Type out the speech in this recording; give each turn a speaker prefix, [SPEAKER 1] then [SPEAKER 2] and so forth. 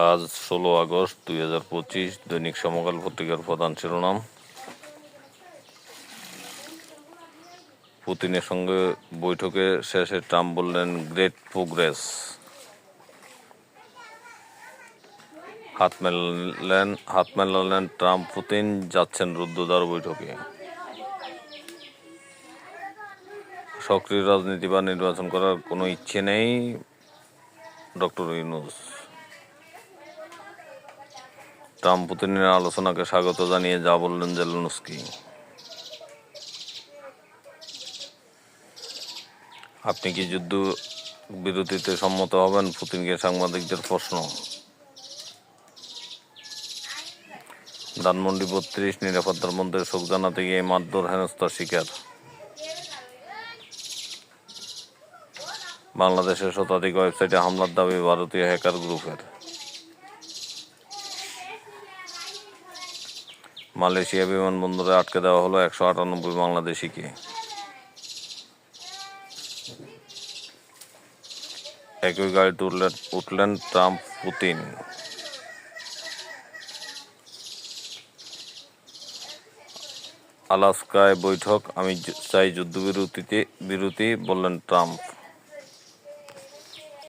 [SPEAKER 1] আজ ষোলো আগস্ট দুই হাজার পঁচিশ দৈনিক সমকাল পত্রিকার প্রধান শিরোনাম। পুতিনের সঙ্গে বৈঠকে শেষে ট্রাম্প বললেন, গ্রেট প্রোগ্রেস। হাত মেলালেন হাত মেলালেন ট্রাম্প, পুতিন যাচ্ছেন রুদ্ধদ্বার বৈঠকে। সক্রিয় রাজনীতি বা নির্বাচন করার কোনো ইচ্ছে নেই ডক্টর ইউনুস। ট্রাম্প পুতিনের আলোচনাকে স্বাগত জানিয়ে যা বললেন জেলনস্কি। আপনি কি যুদ্ধ বিরতিতে সম্মত হবেন? পুতিনকে সাংবাদিকদের প্রশ্ন। ধানমন্ডি বত্রিশ, নিরাপত্তার মধ্যে শোক জানাতে গিয়ে মারধর হেনস্থার শিকার। বাংলাদেশের শতাধিক ওয়েবসাইটে হামলার দাবি ভারতীয় হ্যাকার গ্রুপের। মালয়েশিয়া বিমানবন্দরে আটকে দেওয়া হলো একশো আটানব্বই বাংলাদেশিকে। একই গাড়িতে উঠলেন উঠলেন ট্রাম্প, পুতিন। আলাস্কায় বৈঠক, আমি চাই যুদ্ধবিরতিতে বিরতি, বললেন ট্রাম্প।